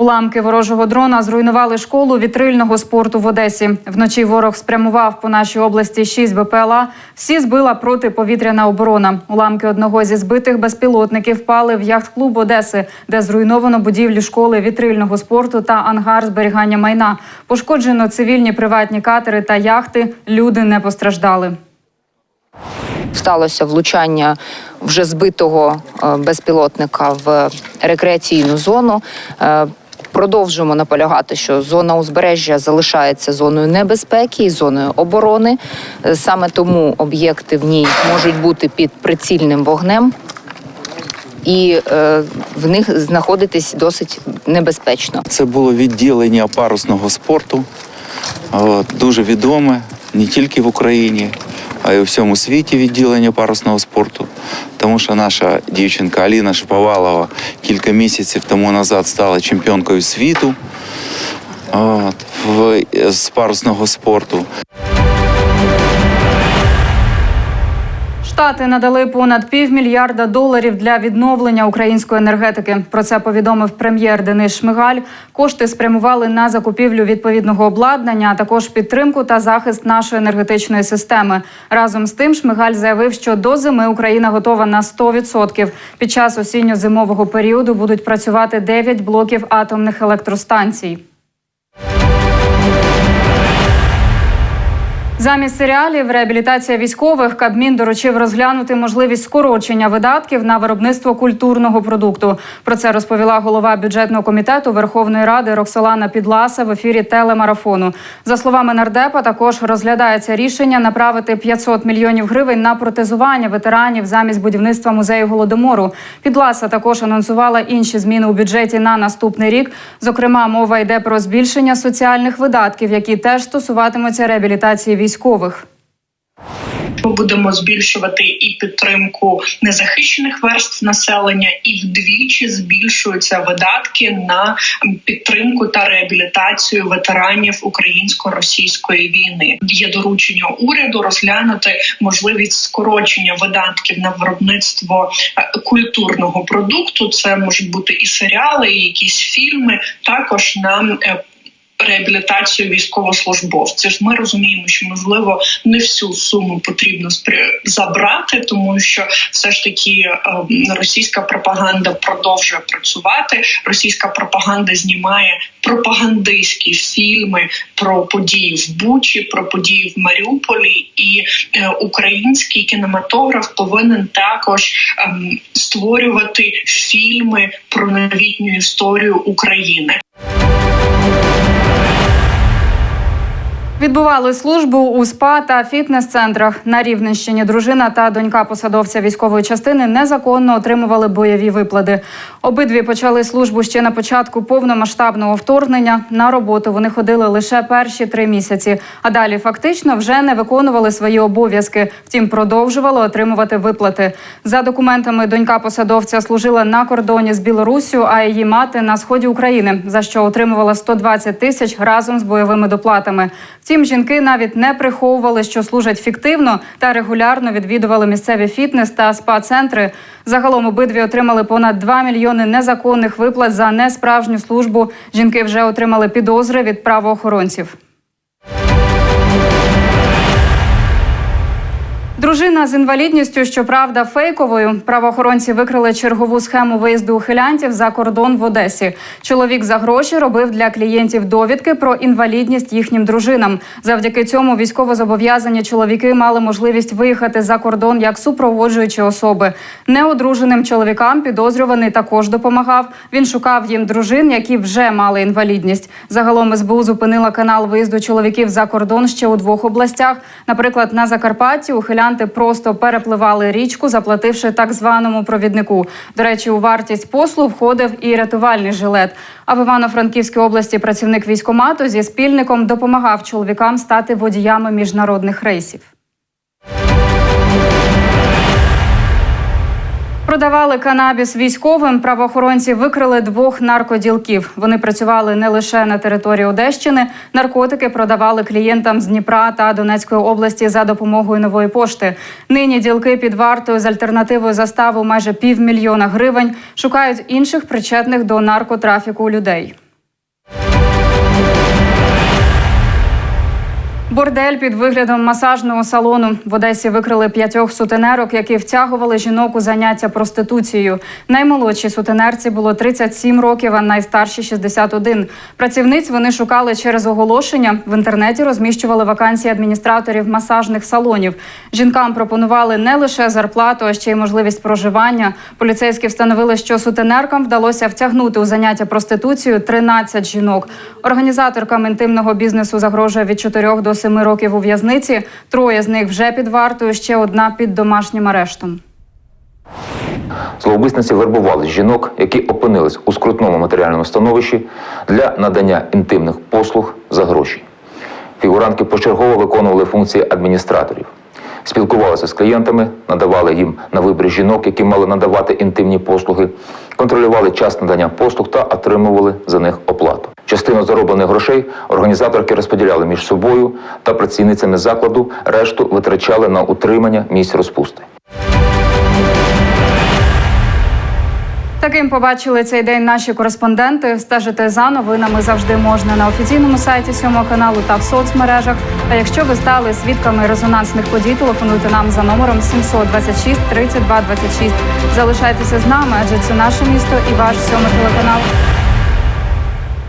Уламки ворожого дрона зруйнували школу вітрильного спорту в Одесі. Вночі ворог спрямував по нашій області 6 БПЛА. Всі збила протиповітряна оборона. Уламки одного зі збитих безпілотників впали в яхт-клуб Одеси, де зруйновано будівлі школи вітрильного спорту та ангар зберігання майна. Пошкоджено цивільні приватні катери та яхти. Люди не постраждали. сталося влучання вже збитого е, безпілотника в рекреаційну зону. Продовжуємо наполягати, що зона узбережжя залишається зоною небезпеки і зоною оборони. Е, Саме тому об'єкти в ній можуть бути під прицільним вогнем, і е, в них знаходитись досить небезпечно. Це було відділення парусного спорту, дуже відоме не тільки в Україні, а й у всьому світі відділення парусного спорту. Тому що наша дівчинка Аліна Шиповалова кілька місяців тому назад стала чемпіонкою світу от, в, з парусного спорту. Штати надали понад півмільярда доларів для відновлення української енергетики. Про це повідомив прем'єр Денис Шмигаль. Кошти спрямували на закупівлю відповідного обладнання, а також підтримку та захист нашої енергетичної системи. Разом з тим, Шмигаль заявив, що до зими Україна готова на 100%. Під час осінньо-зимового періоду будуть працювати 9 блоків атомних електростанцій. Замість серіалів реабілітація військових Кабмін доручив розглянути можливість скорочення видатків на виробництво культурного продукту. Про це розповіла голова бюджетного комітету Верховної Ради Роксолана Підласа в ефірі телемарафону. За словами нардепа, також розглядається рішення направити 500 мільйонів гривень на протезування ветеранів замість будівництва музею голодомору. Підласа також анонсувала інші зміни у бюджеті на наступний рік. Зокрема, мова йде про збільшення соціальних видатків, які теж стосуватимуться реабілітації військових. Ми будемо збільшувати і підтримку незахищених верств населення, і вдвічі збільшуються видатки на підтримку та реабілітацію ветеранів українсько-російської війни. Є доручення уряду розглянути можливість скорочення видатків на виробництво е, культурного продукту. Це можуть бути і серіали, і якісь фільми, також на е, реабілітацію військовослужбовців. Ми розуміємо, що можливо не всю суму потрібно забрати, тому що все ж таки е, російська пропаганда продовжує працювати. Російська пропаганда знімає пропагандистські фільми про події в Бучі, про події в Маріуполі, і е, український кінематограф повинен також ем, створювати фільми про новітню історію України. Відбували службу у СПА та фітнес-центрах на Рівненщині. Дружина та донька посадовця військової частини незаконно отримували бойові виплати. Обидві почали службу ще на початку повномасштабного вторгнення. На роботу вони ходили лише перші три місяці, а далі фактично вже не виконували свої обов'язки. Втім, продовжували отримувати виплати. За документами донька посадовця служила на кордоні з Білоруссю, а її мати на сході України, за що отримувала 120 тисяч разом з бойовими доплатами. Втім, жінки навіть не приховували, що служать фіктивно та регулярно відвідували місцеві фітнес та спа-центри. Загалом обидві отримали понад 2 мільйони незаконних виплат за несправжню службу. Жінки вже отримали підозри від правоохоронців. Дружина з інвалідністю, щоправда, фейковою. Правоохоронці викрили чергову схему виїзду ухилянтів за кордон в Одесі. Чоловік за гроші робив для клієнтів довідки про інвалідність їхнім дружинам. Завдяки цьому військовозобов'язані чоловіки мали можливість виїхати за кордон як супроводжуючі особи. Неодруженим чоловікам підозрюваний також допомагав. Він шукав їм дружин, які вже мали інвалідність. Загалом СБУ зупинила канал виїзду чоловіків за кордон ще у двох областях. Наприклад, на Закарпатті ухилянти просто перепливали річку, заплативши так званому провіднику. До речі, у вартість послуг входив і рятувальний жилет. А в Івано-Франківській області працівник військомату зі спільником допомагав чоловікам стати водіями міжнародних рейсів. Продавали канабіс військовим. Правоохоронці викрили двох наркоділків. Вони працювали не лише на території Одещини. Наркотики продавали клієнтам з Дніпра та Донецької області за допомогою нової пошти. Нині ділки під вартою з альтернативою заставу майже півмільйона гривень шукають інших причетних до наркотрафіку людей. Бордель під виглядом масажного салону в Одесі викрили п'ятьох сутенерок, які втягували жінок у заняття проституцією. Наймолодшій сутенерці було 37 років, а найстарші 61. Працівниць вони шукали через оголошення. В інтернеті розміщували вакансії адміністраторів масажних салонів. Жінкам пропонували не лише зарплату, а ще й можливість проживання. Поліцейські встановили, що сутенеркам вдалося втягнути у заняття проституцією 13 жінок. Організаторкам інтимного бізнесу загрожує від 4 до 7 років у в'язниці. Троє з них вже під вартою, ще одна під домашнім арештом. Зловмисниці вербували жінок, які опинились у скрутному матеріальному становищі для надання інтимних послуг за гроші. Фігурантки почергово виконували функції адміністраторів, спілкувалися з клієнтами, надавали їм на вибір жінок, які мали надавати інтимні послуги, контролювали час надання послуг та отримували за них оплату. Частину зароблених грошей організаторки розподіляли між собою та працівницями закладу, решту витрачали на утримання місць розпусти. Таким побачили цей день наші кореспонденти. Стежити за новинами завжди можна на офіційному сайті сьомого каналу та в соцмережах. А якщо ви стали свідками резонансних подій, телефонуйте нам за номером 726 32 26. Залишайтеся з нами, адже це наше місто і ваш сьомий телеканал.